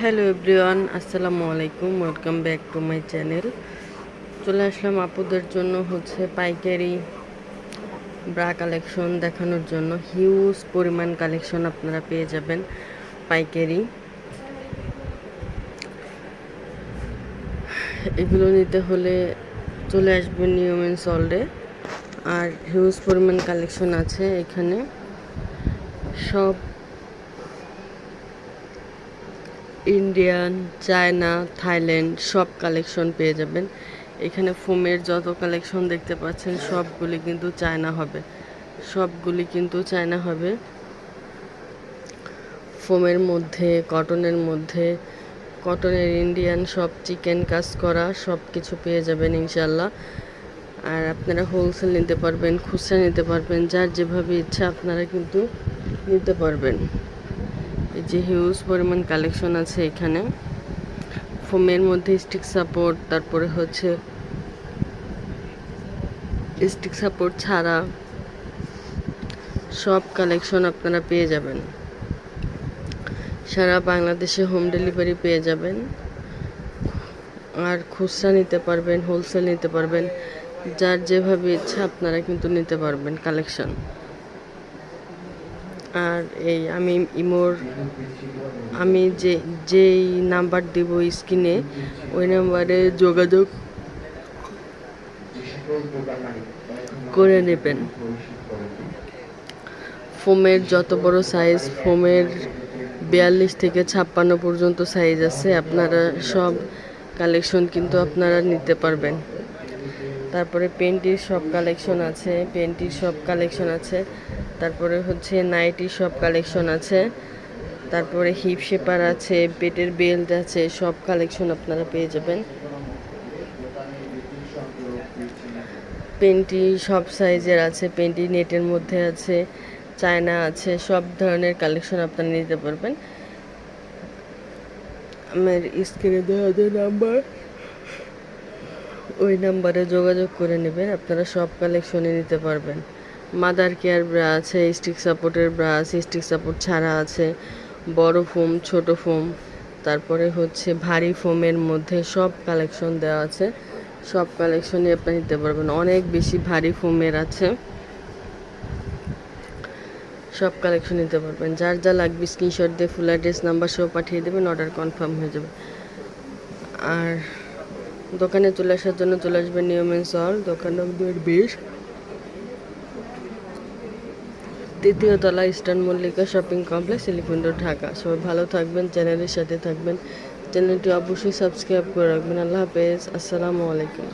Hello everyone আসসালামু আলাইকুম welcome back to my channel চলে আসলাম আপুদের জন্য হচ্ছে পাইকারি ব্রা কালেকশন দেখানোর জন্য। হিউজ পরিমাণ কালেকশন আপনারা পেয়ে যাবেন পাইকারি। এগুলো নিতে হলে চলে আসবেন নিয়মেন সল্ডে আর হিউজ পরিমাণ কালেকশন আছে এখানে। সব ইন্ডিয়ান চায়না থাইল্যান্ড সব কালেকশন পেয়ে যাবেন। এখানে ফোমের যত কালেকশন দেখতে পাচ্ছেন, সবগুলি কিন্তু চায়না হবে। সবগুলি কিন্তু চায়না হবে। ফোমের মধ্যে কটনের মধ্যে কটনের ইন্ডিয়ান সব চিকেন কাজ করা সব কিছু পেয়ে যাবেন ইনশাল্লাহ আর আপনারা হোলসেল নিতে পারবেন, খুচরা নিতে পারবেন, যার যেভাবে ইচ্ছা আপনারা কিন্তু নিতে পারবেন। এই যে হিউজ পরিমাণ কালেকশন আছে এখানে। ফোমের মধ্যে স্টিক সাপোর্ট তারপরে হচ্ছে স্টিক সাপোর্ট ছাড়া সব কালেকশন আপনারা পেয়ে যাবেন। সারা বাংলাদেশে হোম ডেলিভারি পেয়ে যাবেন। আর খুচরা নিতে পারবেন হোলসেল নিতে পারবেন, যার যেভাবে ইচ্ছা আপনারা কিন্তু নিতে পারবেন কালেকশন আর এই আমি ইমোর, আমি যে, যেই নাম্বার দিব স্ক্রিনে, ওই নাম্বারে যোগাযোগ করে নেবেন। ফোমের যত বড় সাইজ ফোমের বিয়াল্লিশ থেকে ছাপ্পান্ন পর্যন্ত সাইজ আছে, আপনারা সব কালেকশন কিন্তু আপনারা নিতে পারবেন। তারপরে পেন্টির সব কালেকশন আছে, পেন্টির সব কালেকশন আছে। তারপরে হচ্ছে নাইটি সব কালেকশন আছে। তারপরে হিপ শেপার আছে পেটের বেল্ট আছে, সব কালেকশন আপনারা পেয়ে যাবেন। পেন্টি সব সাইজের আছে পেন্টি নেটের মধ্যে আছে চায়না আছে, সব ধরনের কালেকশন আপনারা নিতে পারবেন। আমার স্ক্রিনে দেওয়া যে নাম্বার ওই নাম্বারে যোগাযোগ করে নেবেন, আপনারা সব কালেকশনে নিতে পারবেন। মাদার কেয়ার ব্রা আছে স্টিক সাপোর্টের ব্রা আছে স্টিক সাপোর্ট ছাড়া আছে, বড় ফোম ছোট ফোম তারপরে হচ্ছে ভারী ফোমের মধ্যে সব কালেকশন দেওয়া আছে। সব কালেকশনই আপনি নিতে পারবেন, অনেক বেশি ভারী ফোমের আছে। সব কালেকশন নিতে পারবেন, যার যা লাগবে স্ক্রিনশট দিয়ে ফুল অ্যাড্রেস নাম্বার সহ পাঠিয়ে দেবেন অর্ডার কনফার্ম হয়ে যাবে। আর দোকানে চলে আসার জন্য চলে আসবেন নিয়মেন সল দোকান নম্বর বিশ তৃতীয় তলা eastern Mallika shopping complex, elephant Dhaka. সবাই ভালো থাকবেন, চ্যানেলের সাথে থাকবেন। চ্যানেলটি অবশ্যই সাবস্ক্রাইব করে রাখবেন। আল্লাহ হাফেজ। আসসালামু আলাইকুম।